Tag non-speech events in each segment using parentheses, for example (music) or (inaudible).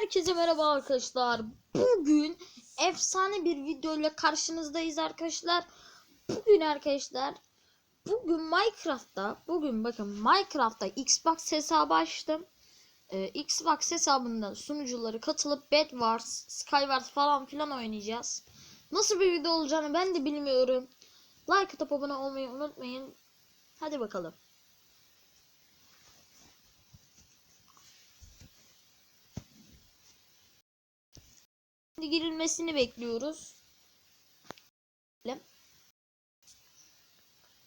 Herkese merhaba arkadaşlar. Bugün efsane bir video ile karşınızdayız arkadaşlar. Bugün arkadaşlar bugün Minecraft'ta bugün bakın Minecraft'ta Xbox hesabı açtım. Ee, Xbox hesabından sunucuları katılıp Bed Wars, Skywars falan filan oynayacağız. Nasıl bir video olacağını ben de bilmiyorum. Like atıp abone olmayı unutmayın. Hadi bakalım. Şimdi girilmesini bekliyoruz.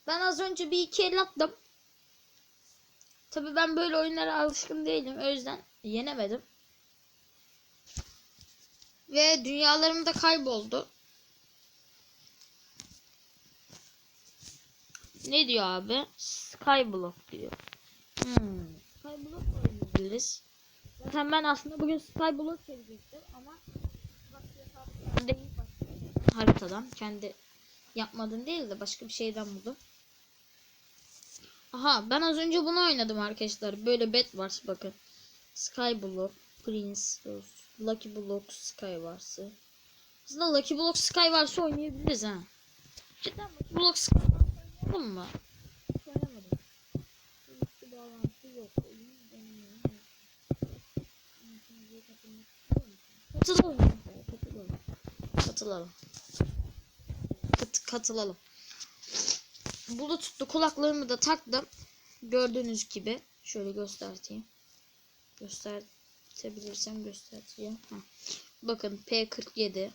Ben az önce bir iki el attım. Tabi ben böyle oyunlara alışkın değilim. O yüzden yenemedim. Ve dünyalarım da kayboldu. Ne diyor abi? Skyblock diyor. Hmm. Skyblock oynayabiliriz. Zaten ben aslında bugün Skyblock çekecektim ama ben de ilk başta haritadan kendi yapmadım değil de başka bir şeyden buldum. Aha ben az önce bunu oynadım arkadaşlar. Böyle bet var bakın. Skyblock, Prince, Lucky Block, Skywars'ı. Aslında Lucky Block Skywars'ı oynayabiliriz ha. Cidden Lucky Block Skywars oynayalım mı? Oynamadım. Hiçbir bağlantı yok. Katılalım. Katılalım. Katılalım. Kat katılalım. Bluetooth'lu kulaklığımı da taktım. Gördüğünüz gibi. Şöyle göstereyim. Göstertebilirsem göstereyim. Heh. Bakın P47.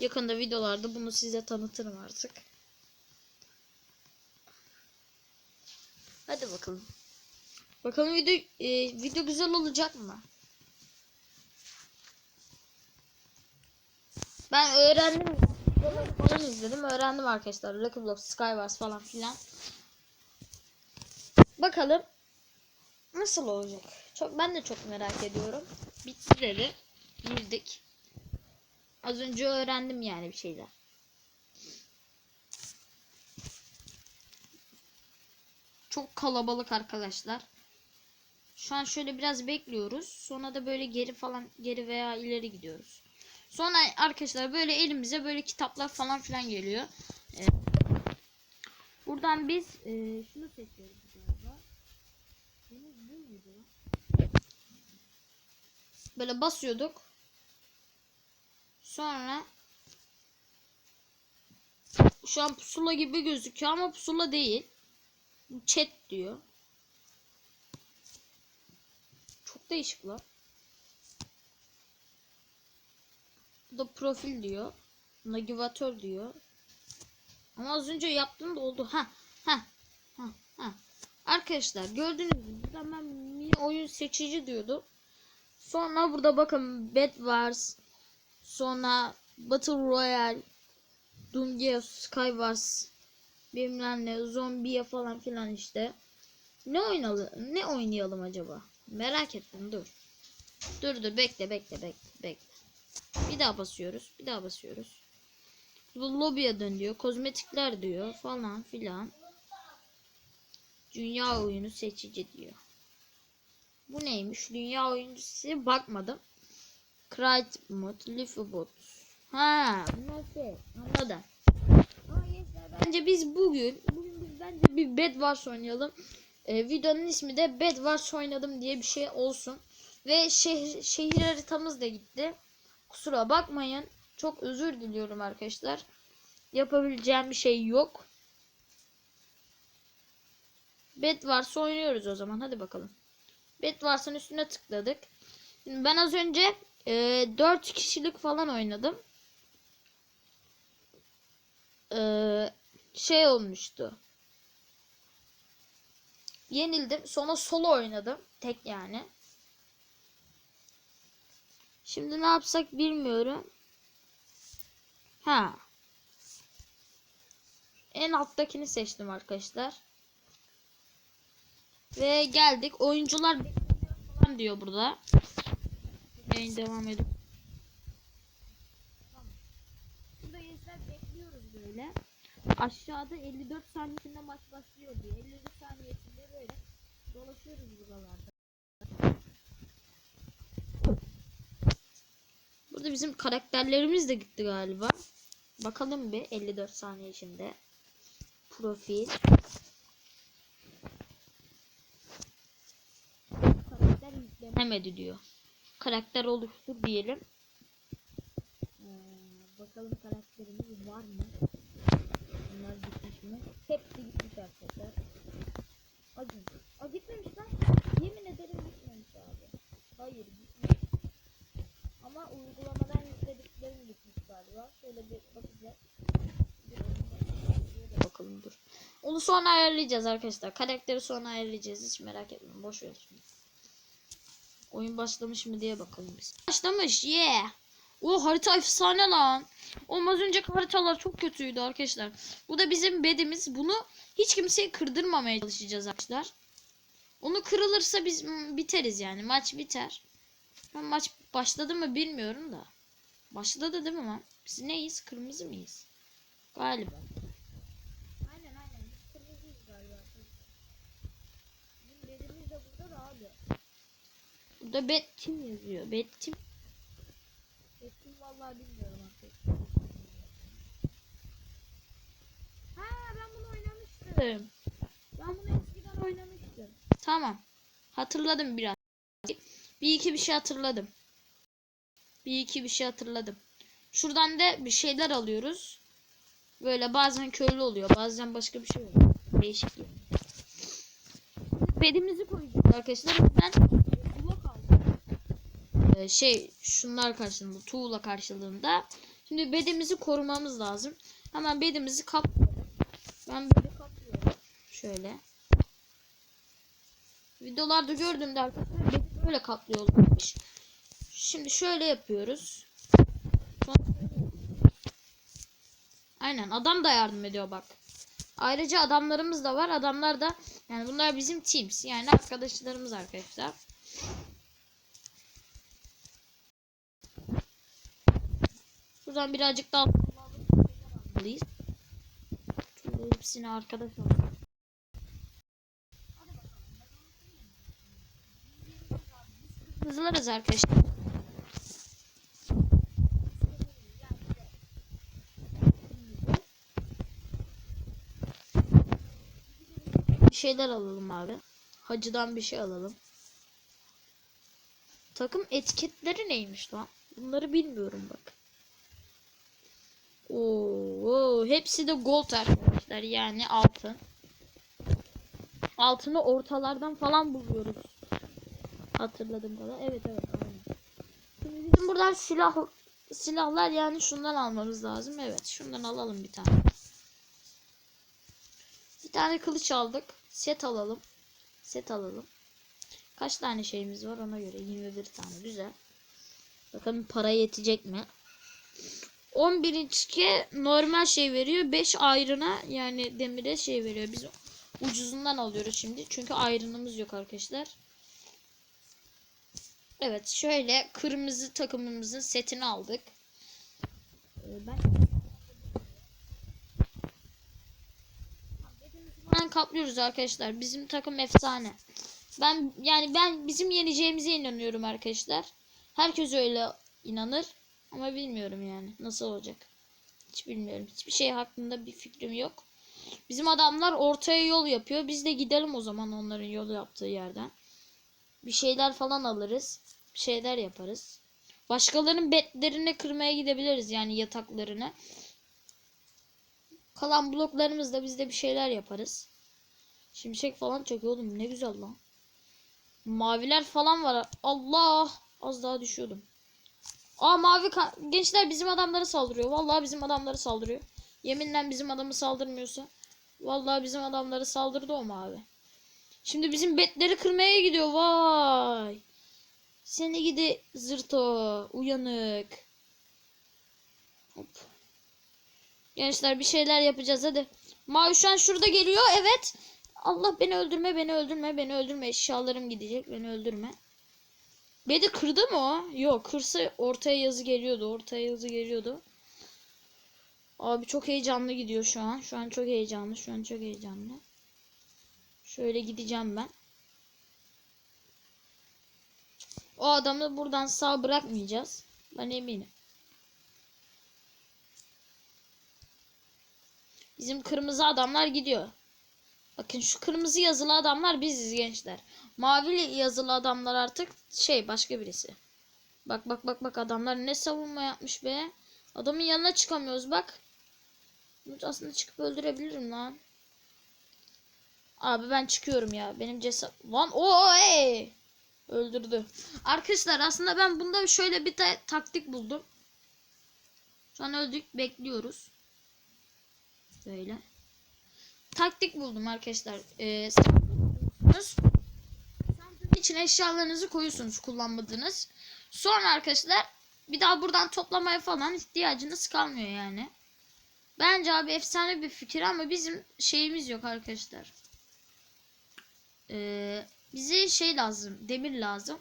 Yakında videolarda bunu size tanıtırım artık. Hadi bakalım. Bakalım video e, video güzel olacak mı? Ben öğrendim. Falan izledim. Öğrendim arkadaşlar. Lucky Block, Skywars falan filan. Bakalım nasıl olacak? Çok ben de çok merak ediyorum. Bitti dedi. Girdik. Az önce öğrendim yani bir şeyler. Çok kalabalık arkadaşlar. Şu an şöyle biraz bekliyoruz. Sonra da böyle geri falan geri veya ileri gidiyoruz. Sonra arkadaşlar böyle elimize böyle kitaplar falan filan geliyor. Ee, buradan biz e, şunu seçiyoruz galiba. Böyle basıyorduk. Sonra şu an pusula gibi gözüküyor ama pusula değil. Chat diyor. Çok değişik lan. Bu da profil diyor. Navigatör diyor. Ama az önce yaptığım da oldu. Ha ha ha ha. Arkadaşlar gördüğünüz gibi ben mini oyun seçici diyordum. Sonra burada bakın Bed Wars. Sonra Battle Royale. Dungeon Skywars. Bilmem ne. Zombiye falan filan işte. Ne oynayalım? Ne oynayalım acaba? Merak ettim dur. Dur dur bekle bekle bekle bekle. Bir daha basıyoruz. Bir daha basıyoruz. Bu lobiye dön diyor. Kozmetikler diyor falan filan. Dünya oyunu seçici diyor. Bu neymiş? Dünya oyuncusu bakmadım. Crate mod, Liffbot. Ha, nasıl? Anladım. Ama gençler bence biz bugün bugün biz bence bir Bed Wars oynayalım. Ee, videonun ismi de Bed Wars oynadım diye bir şey olsun. Ve şehir, şehir haritamız da gitti. Kusura bakmayın. Çok özür diliyorum arkadaşlar. Yapabileceğim bir şey yok. Bet varsa oynuyoruz o zaman. Hadi bakalım. Bet varsın üstüne tıkladık. Şimdi ben az önce e, 4 kişilik falan oynadım. E, şey olmuştu. Yenildim. Sonra solo oynadım. Tek yani. Şimdi ne yapsak bilmiyorum. Ha. En alttakini seçtim arkadaşlar. Ve geldik. Oyuncular falan diyor burada. Yayın devam edip. Burada gençler bekliyoruz böyle. Aşağıda 54 saniyesinde maç başlıyor diye. 54 saniyesinde böyle dolaşıyoruz buralarda. Burada bizim karakterlerimiz de gitti galiba. Bakalım bir 54 saniye içinde. Profil. Karakter yüklenemedi diyor. Karakter oluştur diyelim. Ee, bakalım karakterimiz var mı? Bunlar gitmiş mi? Hepsi gitmiş arkadaşlar. Acın. Aa gitmemiş lan. Yemin ederim gitmemiş abi. Hayır gitmiş. Şöyle bir bakacağız. Bakalım dur. Onu sonra ayarlayacağız arkadaşlar. Karakteri sonra ayarlayacağız. Hiç merak etmeyin. Boş ver şimdi. Oyun başlamış mı diye bakalım biz. Başlamış. Yeah. O harita efsane lan. Olmaz önceki haritalar çok kötüydü arkadaşlar. Bu da bizim bedimiz. Bunu hiç kimseyi kırdırmamaya çalışacağız arkadaşlar. Onu kırılırsa biz mm, biteriz yani. Maç biter. Maç başladı mı bilmiyorum da. Başladı değil mi lan? Biz neyiz? Kırmızı mıyız? Galiba. Aynen aynen. Biz kırmızıyız galiba. Bizim bedimiz de burada da abi. Burada bet tim yazıyor. Bet tim. Bet tim vallahi bilmiyorum artık. Ha ben bunu oynamıştım. Ben bunu eskiden oynamıştım. Tamam. Hatırladım biraz. Bir iki bir şey hatırladım. Bir iki bir şey hatırladım. Şuradan da bir şeyler alıyoruz. Böyle bazen köylü oluyor. Bazen başka bir şey oluyor. Değişik yani. Bedimizi koyacağız arkadaşlar. Ben blok aldım. Ee, şey şunlar karşılığında tuğla karşılığında. Şimdi bedimizi korumamız lazım. Hemen bedimizi kaplıyorum. Ben böyle kaplıyorum. Şöyle. Videolarda gördüğümde arkadaşlar bedi böyle kaplıyorlarmış. Şimdi şöyle yapıyoruz. Aynen adam da yardım ediyor bak. Ayrıca adamlarımız da var. Adamlar da yani bunlar bizim teams. Yani arkadaşlarımız arkadaşlar. Buradan birazcık daha almalıyız. Hepsini arkadaş olalım. Hızlarız arkadaşlar. Şeyler alalım abi. Hacıdan bir şey alalım. Takım etiketleri neymiş lan? Bunları bilmiyorum bak. Oo, hepsi de gold arkadaşlar yani altın. Altını ortalardan falan buluyoruz. Hatırladım kadar. Evet evet aynen. Bizim buradan silah silahlar yani şundan almamız lazım. Evet şundan alalım bir tane. Bir tane kılıç aldık. Set alalım. Set alalım. Kaç tane şeyimiz var ona göre. 21 tane. Güzel. Bakalım para yetecek mi? 11 inçke normal şey veriyor. 5 ayrına yani demire şey veriyor. Biz ucuzundan alıyoruz şimdi. Çünkü ayrınımız yok arkadaşlar. Evet şöyle kırmızı takımımızın setini aldık. Ee, Ben Hemen kaplıyoruz arkadaşlar. Bizim takım efsane. Ben yani ben bizim yeneceğimize inanıyorum arkadaşlar. Herkes öyle inanır ama bilmiyorum yani nasıl olacak. Hiç bilmiyorum. Hiçbir şey hakkında bir fikrim yok. Bizim adamlar ortaya yol yapıyor. Biz de gidelim o zaman onların yol yaptığı yerden. Bir şeyler falan alırız. Bir şeyler yaparız. Başkalarının betlerini kırmaya gidebiliriz yani yataklarını. Kalan bloklarımızda biz de bir şeyler yaparız. Şimşek falan çekiyor oğlum ne güzel lan. Maviler falan var. Allah az daha düşüyordum. Aa mavi gençler bizim adamları saldırıyor. Vallahi bizim adamları saldırıyor. Yeminle bizim adamı saldırmıyorsa. Vallahi bizim adamları saldırdı o mavi. Şimdi bizim betleri kırmaya gidiyor. Vay. Seni gidi zırto. Uyanık. Hop. Gençler bir şeyler yapacağız hadi. Mavi şu an şurada geliyor. Evet. Allah beni öldürme beni öldürme beni öldürme. Eşyalarım gidecek beni öldürme. Beni kırdı mı o? Yok kırsa ortaya yazı geliyordu. Ortaya yazı geliyordu. Abi çok heyecanlı gidiyor şu an. Şu an çok heyecanlı. Şu an çok heyecanlı. Şöyle gideceğim ben. O adamı buradan sağ bırakmayacağız. Ben eminim. Bizim kırmızı adamlar gidiyor. Bakın şu kırmızı yazılı adamlar biziz gençler. Mavi yazılı adamlar artık şey başka birisi. Bak bak bak bak adamlar ne savunma yapmış be. Adamın yanına çıkamıyoruz bak. Aslında çıkıp öldürebilirim lan. Abi ben çıkıyorum ya. Benim cesaret... Lan o ey! Öldürdü. Arkadaşlar aslında ben bunda şöyle bir ta- taktik buldum. Şu an öldük. Bekliyoruz. Böyle. Taktik buldum arkadaşlar. Ee, için eşyalarınızı koyuyorsunuz kullanmadığınız. Sonra arkadaşlar bir daha buradan toplamaya falan ihtiyacınız kalmıyor yani. Bence abi efsane bir fikir ama bizim şeyimiz yok arkadaşlar. Ee, bize şey lazım. Demir lazım.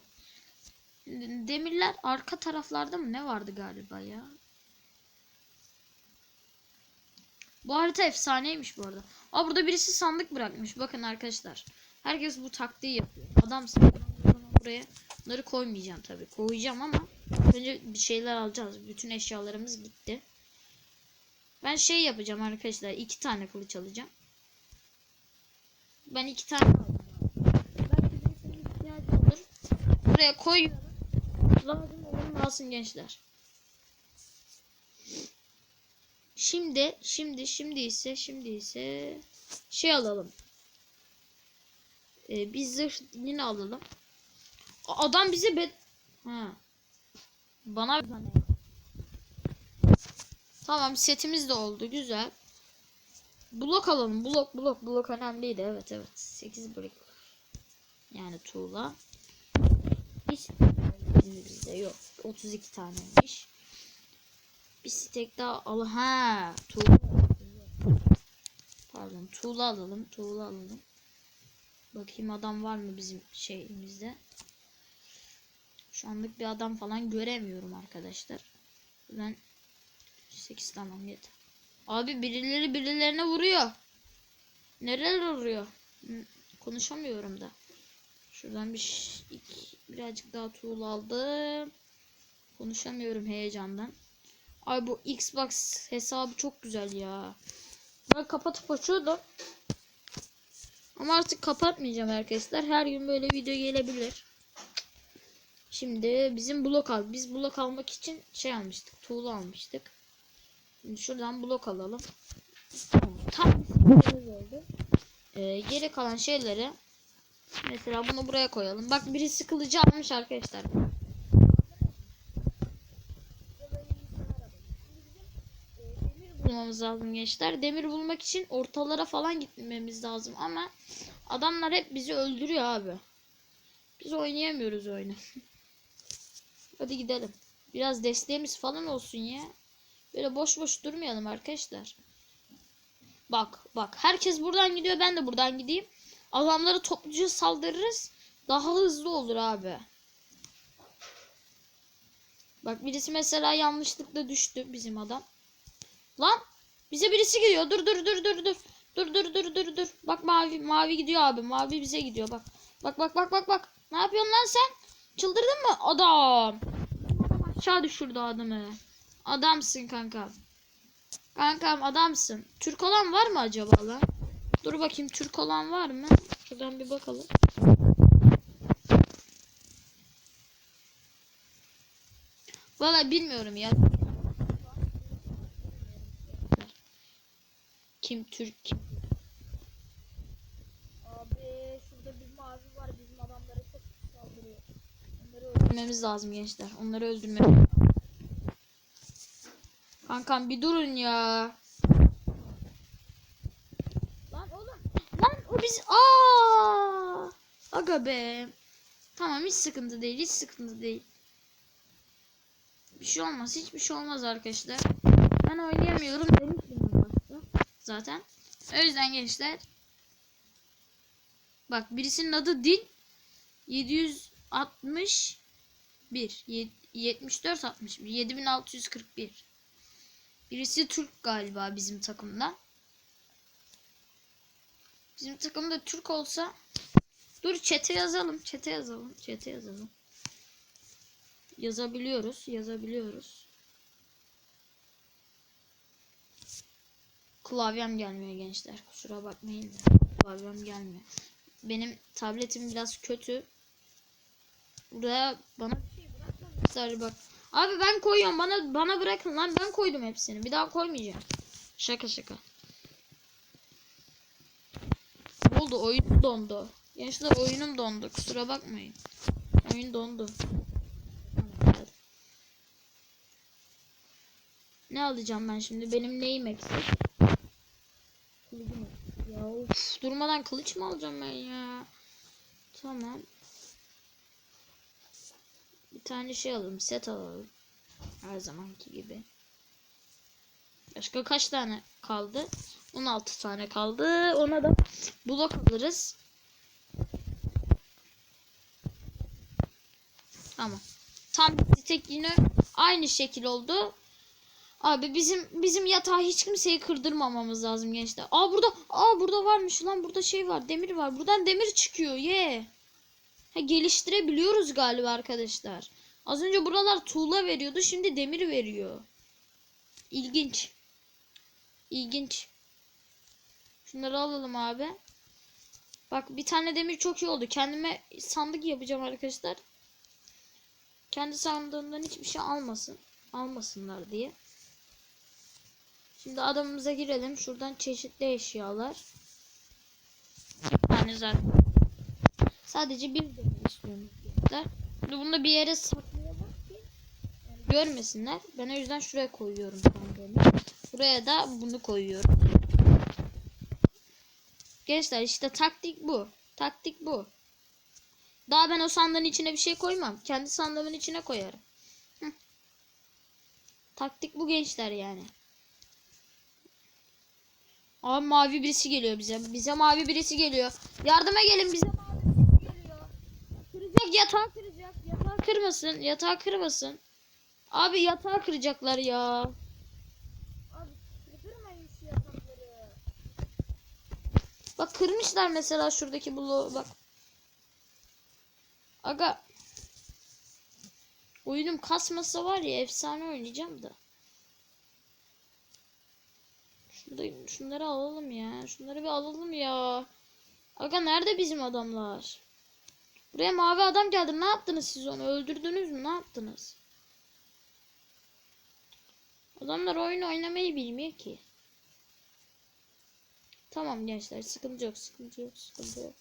Demirler arka taraflarda mı ne vardı galiba ya? Bu harita efsaneymiş bu arada. Aa burada birisi sandık bırakmış. Bakın arkadaşlar. Herkes bu taktiği yapıyor. Zaman buraya bunları koymayacağım tabii. Koyacağım ama önce bir şeyler alacağız. Bütün eşyalarımız gitti. Ben şey yapacağım arkadaşlar. iki tane kılıç alacağım. Ben iki tane aldım. Belki birisinin ihtiyacı olur. Buraya koyuyorum. Lazım olur alsın gençler. Şimdi, şimdi, şimdi ise, şimdi ise şey alalım. Ee, biz zırh yine alalım. Adam bize be... Ha. Bana. Tamam setimiz de oldu. Güzel. Blok alalım. Blok blok blok önemliydi. Evet evet. 8 blok. Yani tuğla. Hiç bizde yok. 32 taneymiş. Bir stek daha al. Ha, tuğla. Pardon, tuğla alalım. Tuğla alalım. Bakayım adam var mı bizim şeyimizde. Şu anlık bir adam falan göremiyorum arkadaşlar. Ben 8 tamam yeter. Abi birileri birilerine vuruyor. Nereler vuruyor? Konuşamıyorum da. Şuradan bir birazcık daha tuğla aldım. Konuşamıyorum heyecandan. Ay bu Xbox hesabı çok güzel ya. Ben kapatıp açıyordum. Ama artık kapatmayacağım arkadaşlar. Her gün böyle video gelebilir. Şimdi bizim blok al. Biz blok almak için şey almıştık. Tuğla almıştık. Şimdi şuradan blok alalım. Tam istediğimiz oldu. Ee, geri kalan şeyleri mesela bunu buraya koyalım. Bak birisi kılıcı almış arkadaşlar. Bulmamız lazım gençler. Demir bulmak için ortalara falan gitmemiz lazım ama adamlar hep bizi öldürüyor abi. Biz oynayamıyoruz oyunu. (laughs) Hadi gidelim. Biraz desteğimiz falan olsun ya. Böyle boş boş durmayalım arkadaşlar. Bak bak herkes buradan gidiyor ben de buradan gideyim. Adamları topluca saldırırız. Daha hızlı olur abi. Bak birisi mesela yanlışlıkla düştü bizim adam. Lan bize birisi gidiyor. Dur dur dur dur dur. Dur dur dur dur dur. Bak mavi mavi gidiyor abi. Mavi bize gidiyor bak. Bak bak bak bak bak. Ne yapıyorsun lan sen? Çıldırdın mı? Adam. Aşağı düşürdü adamı. Adamsın kanka. Kankam adamsın. Türk olan var mı acaba lan? Dur bakayım Türk olan var mı? Şuradan bir bakalım. Valla bilmiyorum ya. Kim Türk kim? Abi şurada bir mavi var bizim adamlara çok saldırıyor. Onları öldürmemiz lazım gençler. Onları öldürmemiz Kankam bir durun ya. Lan oğlum. Lan o biz aa. Aga be. Tamam hiç sıkıntı değil. Hiç sıkıntı değil. Bir şey olmaz. Hiçbir şey olmaz arkadaşlar. Ben oynayamıyorum başta. Zaten. O yüzden gençler. Bak birisinin adı Dil. 761. 74 61. 7641. Birisi Türk galiba bizim takımda. Bizim takımda Türk olsa Dur çete yazalım. Çete yazalım. Çete yazalım. Yazabiliyoruz. Yazabiliyoruz. Klavyem gelmiyor gençler. Kusura bakmayın da. Klavyem gelmiyor. Benim tabletim biraz kötü. Buraya bana bırakmamışlar bak. Abi ben koyuyorum. Bana bana bırakın lan. Ben koydum hepsini. Bir daha koymayacağım. Şaka şaka. Oldu? Oyun dondu. Gençler oyunum dondu. Kusura bakmayın. Oyun dondu. Ne alacağım ben şimdi? Benim neyim eksik? Ya of, durmadan kılıç mı alacağım ben ya? Tamam. Bir tane şey alalım. Set alalım. Her zamanki gibi. Başka kaç tane kaldı? 16 tane kaldı. Ona da blok alırız. Tamam. Tam tek yine aynı şekil oldu. Abi bizim bizim yatağı hiç kimseyi kırdırmamamız lazım gençler. Aa burada aa burada varmış lan burada şey var demir var. Buradan demir çıkıyor ye. Ha, geliştirebiliyoruz galiba arkadaşlar. Az önce buralar tuğla veriyordu şimdi demir veriyor. İlginç. İlginç. Şunları alalım abi. Bak bir tane demir çok iyi oldu. Kendime sandık yapacağım arkadaşlar. Kendi sandığından hiçbir şey almasın. Almasınlar diye. Şimdi adamımıza girelim. Şuradan çeşitli eşyalar. Yani zaten. Sadece bir demir istiyorum. Şimdi bunu bir yere saklayamam ki. Görmesinler. Ben o yüzden şuraya koyuyorum sandığımı. Buraya da bunu koyuyorum. Gençler işte taktik bu. Taktik bu. Daha ben o sandığın içine bir şey koymam. Kendi sandığımın içine koyarım. Hı. Taktik bu gençler yani. Abi mavi birisi geliyor bize. Bize mavi birisi geliyor. Yardıma gelin bize mavi birisi geliyor. Kıracak yatağı kıracak. Yatağı kırmasın. Yatağı kırmasın. Abi yatağı kıracaklar ya. Abi kırmayın şu yatakları. Bak kırmışlar mesela şuradaki bloğu bak. Aga. Oyunum kasmasa var ya efsane oynayacağım da. Şurada şunları alalım ya. Şunları bir alalım ya. Aga nerede bizim adamlar? Buraya mavi adam geldi. Ne yaptınız siz onu? Öldürdünüz mü? Ne yaptınız? Adamlar oyun oynamayı bilmiyor ki. Tamam gençler sıkıntı yok sıkıntı yok sıkıntı yok.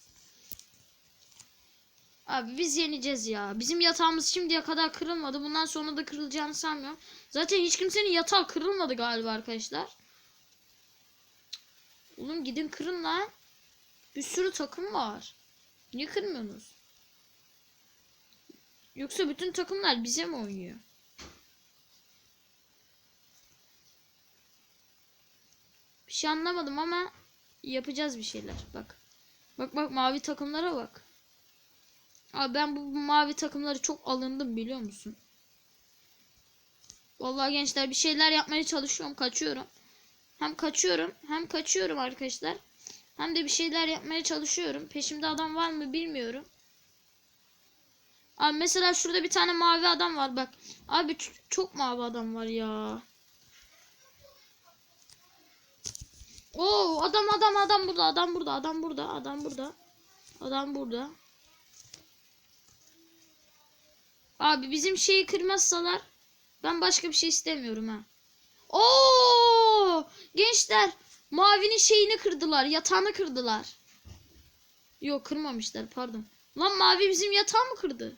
Abi biz yeneceğiz ya. Bizim yatağımız şimdiye kadar kırılmadı. Bundan sonra da kırılacağını sanmıyorum. Zaten hiç kimsenin yatağı kırılmadı galiba arkadaşlar. Oğlum gidin kırın lan. Bir sürü takım var. Niye kırmıyorsunuz? Yoksa bütün takımlar bize mi oynuyor? Bir şey anlamadım ama yapacağız bir şeyler. Bak. Bak bak mavi takımlara bak. Abi ben bu mavi takımları çok alındım biliyor musun? Vallahi gençler bir şeyler yapmaya çalışıyorum. Kaçıyorum. Hem kaçıyorum hem kaçıyorum arkadaşlar. Hem de bir şeyler yapmaya çalışıyorum. Peşimde adam var mı bilmiyorum. Abi mesela şurada bir tane mavi adam var bak. Abi çok mavi adam var ya. Oo adam adam adam burada adam burada adam burada adam burada. Adam burada. Abi bizim şeyi kırmazsalar ben başka bir şey istemiyorum ha. Oo! Gençler mavinin şeyini kırdılar. Yatağını kırdılar. Yok kırmamışlar pardon. Lan mavi bizim yatağı mı kırdı?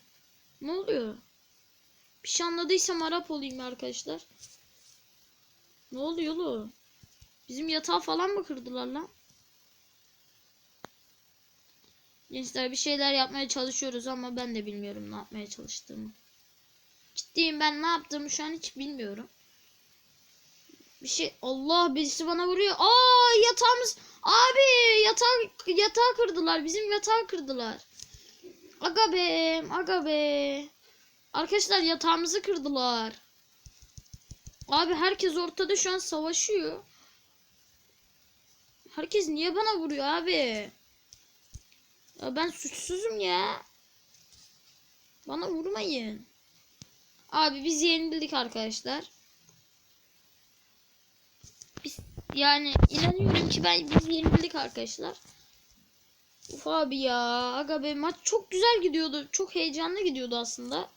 Ne oluyor? Bir şey anladıysam Arap olayım arkadaşlar. Ne oluyor oğlum? Bizim yatağı falan mı kırdılar lan? Gençler bir şeyler yapmaya çalışıyoruz ama ben de bilmiyorum ne yapmaya çalıştığımı. Ciddiyim ben ne yaptığımı şu an hiç bilmiyorum. Bir şey Allah birisi bana vuruyor. Aa yatağımız abi yatağı yatağı kırdılar. Bizim yatağı kırdılar. Aga be, aga be. Arkadaşlar yatağımızı kırdılar. Abi herkes ortada şu an savaşıyor. Herkes niye bana vuruyor abi? Ya ben suçsuzum ya. Bana vurmayın. Abi biz yenildik arkadaşlar. Biz yani inanıyorum ki ben biz yenildik arkadaşlar. Uf abi ya. Aga be maç çok güzel gidiyordu. Çok heyecanlı gidiyordu aslında.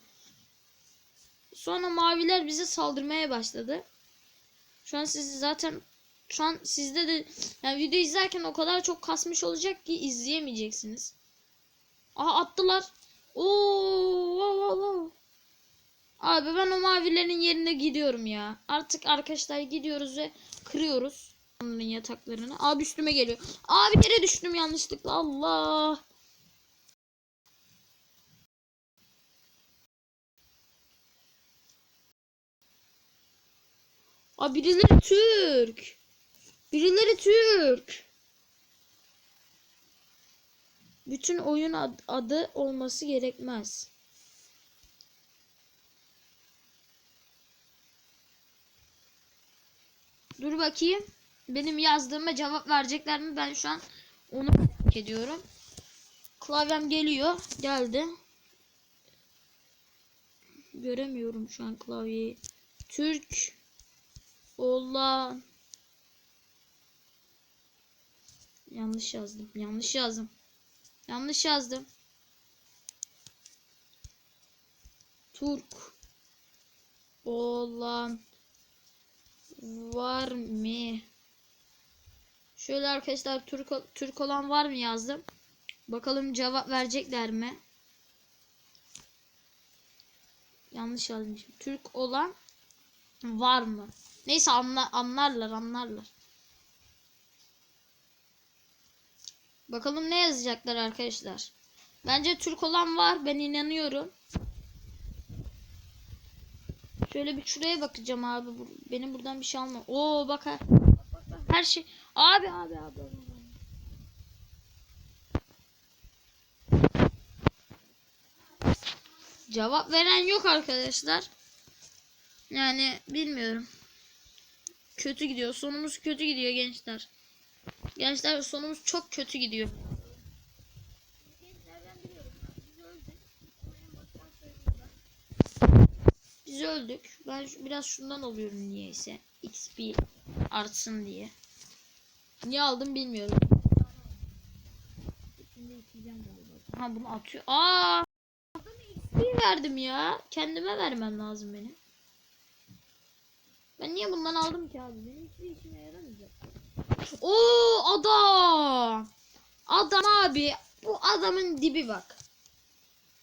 Sonra maviler bize saldırmaya başladı. Şu an siz zaten şu an sizde de yani video izlerken o kadar çok kasmış olacak ki izleyemeyeceksiniz. Aha attılar. Oo, wow, wow. Abi ben o mavilerin yerine gidiyorum ya. Artık arkadaşlar gidiyoruz ve kırıyoruz onların yataklarını. Abi üstüme geliyor. Abi yere düştüm yanlışlıkla. Allah. Abi birileri Türk. Birileri Türk. Bütün oyun ad- adı olması gerekmez. Dur bakayım. Benim yazdığıma cevap verecekler mi? Ben şu an onu merak ediyorum. Klavyem geliyor. Geldi. Göremiyorum şu an klavyeyi. Türk olan Yanlış yazdım. Yanlış yazdım. Yanlış yazdım. Türk olan var mı? Şöyle arkadaşlar Türk Türk olan var mı yazdım. Bakalım cevap verecekler mi? Yanlış yazmışım. Türk olan var mı? Neyse anla, anlarlar anlarlar. Bakalım ne yazacaklar arkadaşlar. Bence Türk olan var. Ben inanıyorum. Şöyle bir şuraya bakacağım abi. Benim buradan bir şey alma. Oo bak ha. Her şey. Abi abi. abi. Cevap veren yok arkadaşlar. Yani bilmiyorum. Kötü gidiyor. Sonumuz kötü gidiyor gençler. Gençler sonumuz çok kötü gidiyor. Biz öldük. Ben biraz şundan alıyorum niyeyse. XP artsın diye. Niye aldım bilmiyorum. Ha bunu atıyor. Aa! XP verdim ya. Kendime vermem lazım benim. Ben niye bundan aldım ki abi? Benim hiçbir işime yaramayacak. Oo adam. Adam abi. Bu adamın dibi bak.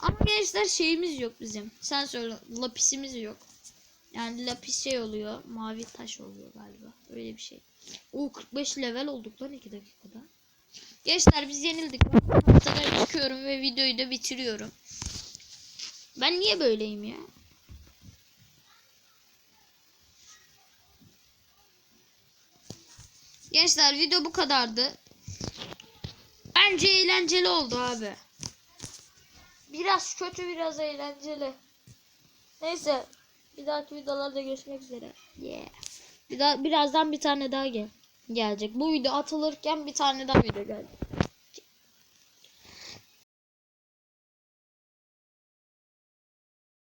Ama gençler şeyimiz yok bizim. Sen söyle lapisimiz yok. Yani lapis şey oluyor. Mavi taş oluyor galiba. Öyle bir şey. Oo 45 level olduk lan 2 dakikada. Gençler biz yenildik. Ben haftaya çıkıyorum ve videoyu da bitiriyorum. Ben niye böyleyim ya? Gençler video bu kadardı. Bence eğlenceli oldu abi. Biraz kötü biraz eğlenceli. Neyse. Bir dahaki videolarda görüşmek üzere. Yeah. Bir daha birazdan bir tane daha gel gelecek. Bu video atılırken bir tane daha video gelecek.